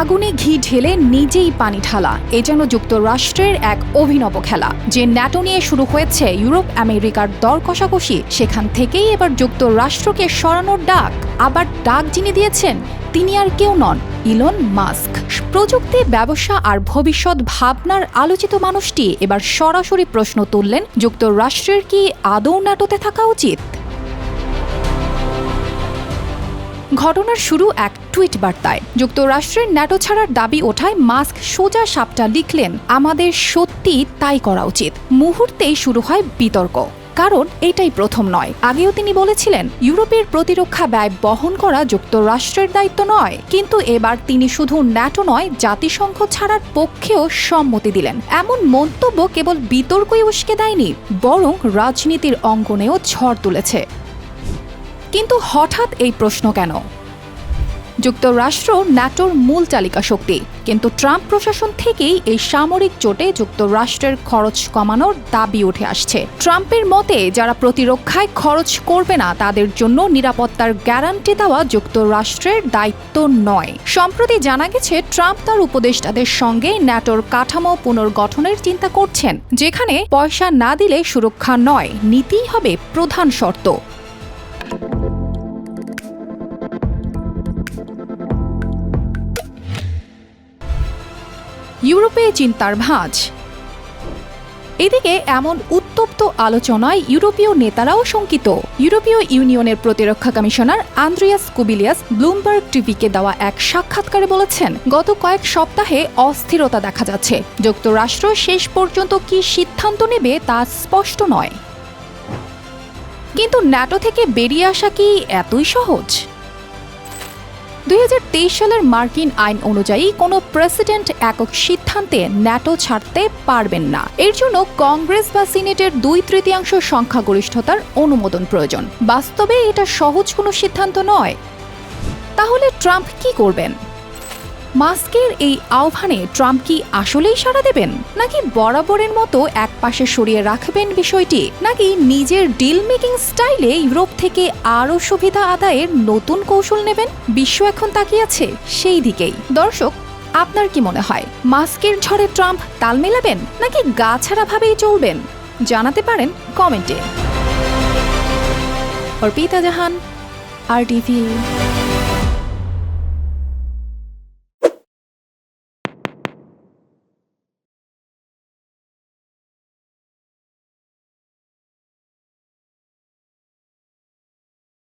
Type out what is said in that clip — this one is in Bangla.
আগুনে ঘি ঢেলে নিজেই পানি ঢালা। এ যেন যুক্তরাষ্ট্রের এক অভিনব খেলা। যে ন্যাটো নিয়ে শুরু হয়েছে ইউরোপ, আমেরিকার দর কষাকষি, সেখান থেকেই এবার যুক্তরাষ্ট্রকে সরানোর ডাক। আবার ডাক যিনি দিয়েছেন, তিনি আর কেউ নন, ইলন মাস্ক। প্রযুক্তি, ব্যবসা আর ভবিষ্যৎ ভাবনার আলোচিত মানুষটি এবার সরাসরি প্রশ্ন তুললেন, যুক্তরাষ্ট্রের কি আদৌ ন্যাটোতে থাকা উচিত? ঘটনার শুরু এক টুইট বার্তায়। যুক্তরাষ্ট্রের ন্যাটো ছাড়ার দাবি ওঠায় মাস্ক সোজা সাপটা লিখলেন, আমাদের সত্যি তাই করা উচিত। মুহূর্তেই শুরু হয় বিতর্ক। কারণ এটাই প্রথম নয়। আগেও তিনি বলেছিলেন, ইউরোপের প্রতিরক্ষা ব্যয় বহন করা যুক্তরাষ্ট্রের দায়িত্ব নয়। কিন্তু এবার তিনি শুধু ন্যাটো নয়, জাতিসংঘ ছাড়ার পক্ষেও সম্মতি দিলেন। এমন মন্তব্য কেবল বিতর্কই উস্কে দেয়নি, বরং রাজনীতির অঙ্গনেও ঝড় তুলেছে। কিন্তু হঠাৎ এই প্রশ্ন কেন? যুক্তরাষ্ট্র ন্যাটোর মূল চালিকা শক্তি। কিন্তু ট্রাম্প প্রশাসন থেকেই এই সামরিক জোটে যুক্তরাষ্ট্রের খরচ কমানোর দাবি উঠে আসছে। ট্রাম্পের মতে, যারা প্রতিরক্ষায় খরচ করবে না, তাদের জন্য নিরাপত্তার গ্যারান্টি দেওয়া যুক্তরাষ্ট্রের দায়িত্ব নয়। সম্প্রতি জানা গেছে, ট্রাম্প তার উপদেষ্টাদের সঙ্গে ন্যাটোর কাঠামো পুনর্গঠনের চিন্তা করছেন, যেখানে পয়সা না দিলে সুরক্ষা নয়, নীতিই হবে প্রধান শর্ত। ইউরোপে চিন্তার ভাঁজ। এদিকে এমন উত্তপ্ত আলোচনায় ইউরোপীয় নেতারাও শঙ্কিত। ইউরোপীয় ইউনিয়নের প্রতিরক্ষা কমিশনার আন্দ্রিয়াস কুবিলিয়াস ব্লুমবার্গ টিভিকে দেওয়া এক সাক্ষাৎকারে বলেছেন, গত কয়েক সপ্তাহে অস্থিরতা দেখা যাচ্ছে। যুক্তরাষ্ট্র শেষ পর্যন্ত কি সিদ্ধান্ত নেবে তা স্পষ্ট নয়। কিন্তু ন্যাটো থেকে বেরিয়ে আসা কি এতই সহজ? দু হাজার তেইশ সালের মার্কিন আইন অনুযায়ী কোনো প্রেসিডেন্ট একক সিদ্ধান্তে ন্যাটো ছাড়তে পারবেন না। এর জন্য কংগ্রেস বা সিনেটের দুই তৃতীয়াংশ সংখ্যাগরিষ্ঠতার অনুমোদন প্রয়োজন। বাস্তবে এটা সহজ কোনো সিদ্ধান্ত নয়। তাহলে ট্রাম্প কি করবেন? মাস্কের এই আহ্বানে ট্রাম্প কি আসলেই সাড়া দেবেন? নাকি বরাবরের মতো এক পাশে সরিয়ে রাখবেন বিষয়টি? নাকি নিজের ডিল মেকিং স্টাইলে ইউরোপ থেকে আরও সুবিধা আদায়ের নতুন কৌশল নেবেন? বিশ্ব এখন তাকিয়ে আছে সেই দিকেই। দর্শক, আপনার কি মনে হয়, মাস্কের ঝড়ে ট্রাম্প তাল মেলাবেন, নাকি গা ছাড়াভাবেই চলবেন? জানাতে পারেন কমেন্টে। অর্পিতা জাহান আর টিভি